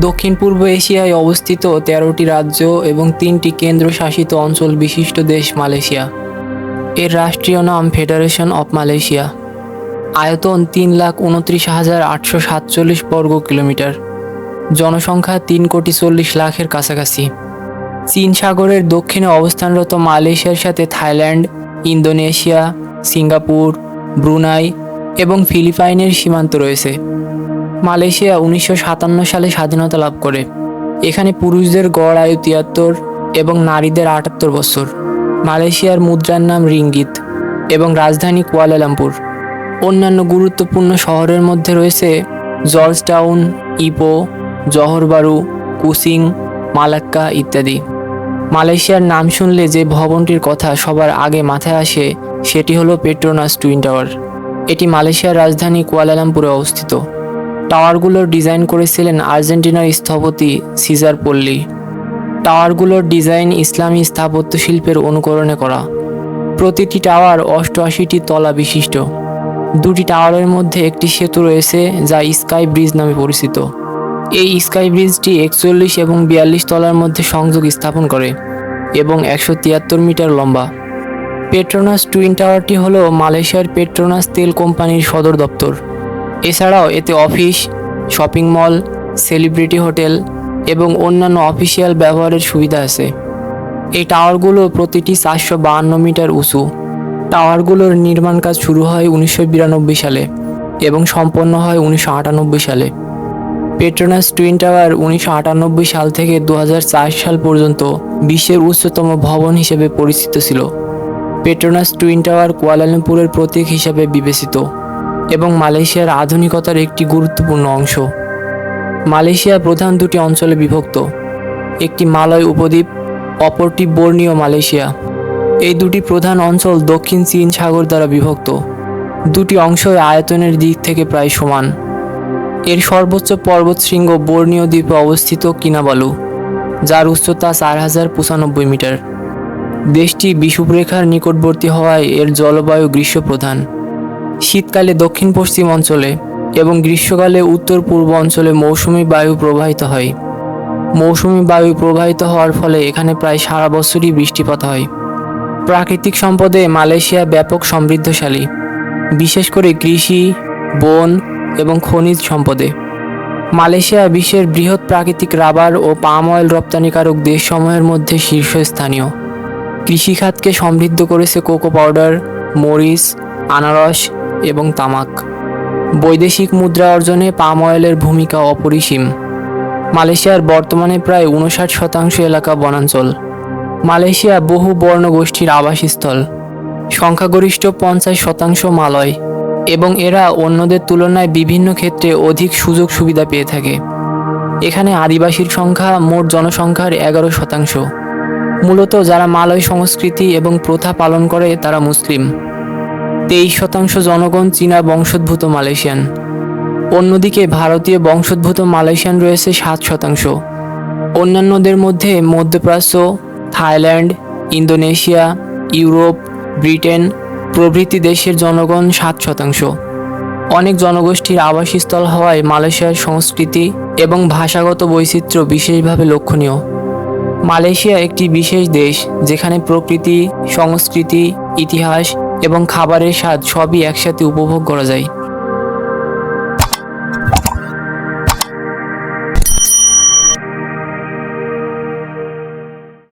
দক্ষিণ পূর্ব এশিয়ায় অবস্থিত তেরোটি রাজ্য এবং তিনটি কেন্দ্রশাসিত অঞ্চল বিশিষ্ট দেশ মালয়েশিয়া। এর রাষ্ট্রীয় নাম ফেডারেশন অফ মালয়েশিয়া আয়তন তিন লাখ উনত্রিশ হাজার আটশো সাতচল্লিশ বর্গ কিলোমিটার। জনসংখ্যা তিন কোটি চল্লিশ লাখের কাছাকাছি। চীন সাগরের দক্ষিণে অবস্থানরত মালয়েশিয়ার সাথে থাইল্যান্ড, ইন্দোনেশিয়া, সিঙ্গাপুর, ব্রুনাই এবং ফিলিপাইনের সীমান্ত রয়েছে। মালয়েশিয়া উনিশশো সাতান্ন সালে স্বাধীনতা লাভ করে। এখানে পুরুষদের গড় আয়ু তিয়াত্তর এবং নারীদের আটাত্তর বছর। মালয়েশিয়ার মুদ্রার নাম রিঙ্গিত এবং রাজধানী কুয়ালালামপুর। অন্যান্য গুরুত্বপূর্ণ শহরের মধ্যে রয়েছে জর্জটাউন, ইপো, জহরবারু, কুসিং, মালাক্কা ইত্যাদি। মালয়েশিয়ার নাম শুনলে যে ভবনটির কথা সবার আগে মাথায় আসে, সেটি হলো পেট্রোনাস টুইন টাওয়ার। এটি মালয়েশিয়ার রাজধানী কুয়ালালামপুরে অবস্থিত। টাওয়ারগুলোর ডিজাইন করেছিলেন আর্জেন্টিনার স্থপতি সিজার পল্লী। টাওয়ারগুলোর ডিজাইন ইসলামী স্থাপত্য শিল্পের অনুকরণে করা। প্রতিটি টাওয়ার অষ্টআশিটি তলা বিশিষ্ট। দুটি টাওয়ারের মধ্যে একটি সেতু রয়েছে, যা স্কাই ব্রিজ নামে পরিচিত। এই স্কাই ব্রিজটি একচল্লিশ এবং বিয়াল্লিশ তলার মধ্যে সংযোগ স্থাপন করে এবং একশো তিয়াত্তর মিটার লম্বা। পেট্রোনাস টুইন টাওয়ারটি হল মালয়েশিয়ার পেট্রোনাস তেল কোম্পানির সদর দপ্তর। এছাড়াও এতে office, shopping mall, celebrity hotel এবং অন্যান্য অফিসিয়াল ব্যবহারের সুবিধা আছে। এই টাওয়ারগুলো প্রতিটি চারশো বাহান্ন মিটার উঁচু। টাওয়ারগুলোর নির্মাণ কাজ শুরু হয় উনিশশো বিরানব্বই সালে এবং সম্পন্ন হয় উনিশশো আটানব্বই সালে। পেট্রোনাস টুইন টাওয়ার উনিশশো আটানব্বই সাল থেকে দু হাজার চার সাল পর্যন্ত বিশ্বের উচ্চতম ভবন হিসেবে পরিচিত ছিল। পেট্রোনাস টুইন টাওয়ার কুয়ালালামপুরের প্রতীক হিসেবে বিবেচিত। এবং মালয়েশিয়ার আধুনিকতার একটি গুরুত্বপূর্ণ অংশ। মালয়েশিয়া প্রধান দুটি অঞ্চলে বিভক্ত। একটি মালয় উপদ্বীপ, অপরটি বর্ণীয় মালয়েশিয়া। এই দুটি প্রধান অঞ্চল দক্ষিণ চীন সাগর দ্বারা বিভক্ত। দুটি অংশই আয়তনের দিক থেকে প্রায় সমান। এর সর্বোচ্চ পর্বতশৃঙ্গ বর্ণীয় দ্বীপে অবস্থিত কিনাবালু, যার উচ্চতা চার হাজার পঁচানব্বই মিটার। দেশটি বিষুবরেখার নিকটবর্তী হওয়ায় এর জলবায়ু গ্রীষ্মপ্রধান। শীতকালে দক্ষিণ পশ্চিম অঞ্চলে এবং গ্রীষ্মকালে উত্তর পূর্ব অঞ্চলে মৌসুমি বায়ু প্রবাহিত হয়। মৌসুমি বায়ু প্রবাহিত হওয়ার ফলে এখানে প্রায় সারা বছরই বৃষ্টিপাত হয়। প্রাকৃতিক সম্পদে মালয়েশিয়া ব্যাপক সমৃদ্ধশালী, বিশেষ করে কৃষি, বন এবং খনিজ সম্পদে। মালয়েশিয়া বিশ্বের বৃহৎ প্রাকৃতিক রাবার ও পাম অয়েল রপ্তানিকারক দেশসমূহের মধ্যে শীর্ষস্থানীয়। কৃষিখাতকে সমৃদ্ধ করেছে কোকো পাউডার, মরিচ, আনারস এবং তামাক। বৈদেশিক মুদ্রা অর্জনে পাম অয়েলের ভূমিকা অপরিসীম। মালয়েশিয়ার বর্তমানে প্রায় উনষাট শতাংশ এলাকা বনাঞ্চল। মালয়েশিয়া বহু বর্ণগোষ্ঠীর আবাসস্থল। সংখ্যাগরিষ্ঠ পঞ্চাশ শতাংশ মালয়। এবং এরা অন্যদের তুলনায় বিভিন্ন ক্ষেত্রে অধিক সুযোগ সুবিধা পেয়ে থাকে। এখানে আদিবাসীর সংখ্যা মোট জনসংখ্যার এগারো শতাংশ। মূলত যারা মালয় সংস্কৃতি এবং প্রথা পালন করে তারা মুসলিম। তেইশ শতাংশ জনগণ চীনা বংশোদ্ভূত মালয়েশিয়ান। অন্যদিকে ভারতীয় বংশোদ্ভূত মালয়েশিয়ান রয়েছে সাত শতাংশ। অন্যান্যদের মধ্যে মধ্যপ্রাচ্য, থাইল্যান্ড, ইন্দোনেশিয়া, ইউরোপ, ব্রিটেন প্রভৃতি দেশের জনগণ সাত শতাংশ। অনেক জনগোষ্ঠীর আবাসস্থল হওয়ায় মালয়েশিয়ার সংস্কৃতি এবং ভাষাগত বৈচিত্র্য বিশেষভাবে লক্ষণীয়। মালয়েশিয়া একটি বিশেষ দেশ, যেখানে প্রকৃতি, সংস্কৃতি, ইতিহাস এবং খাবারের স্বাদ সবই একসাথে উপভোগ করা যায়।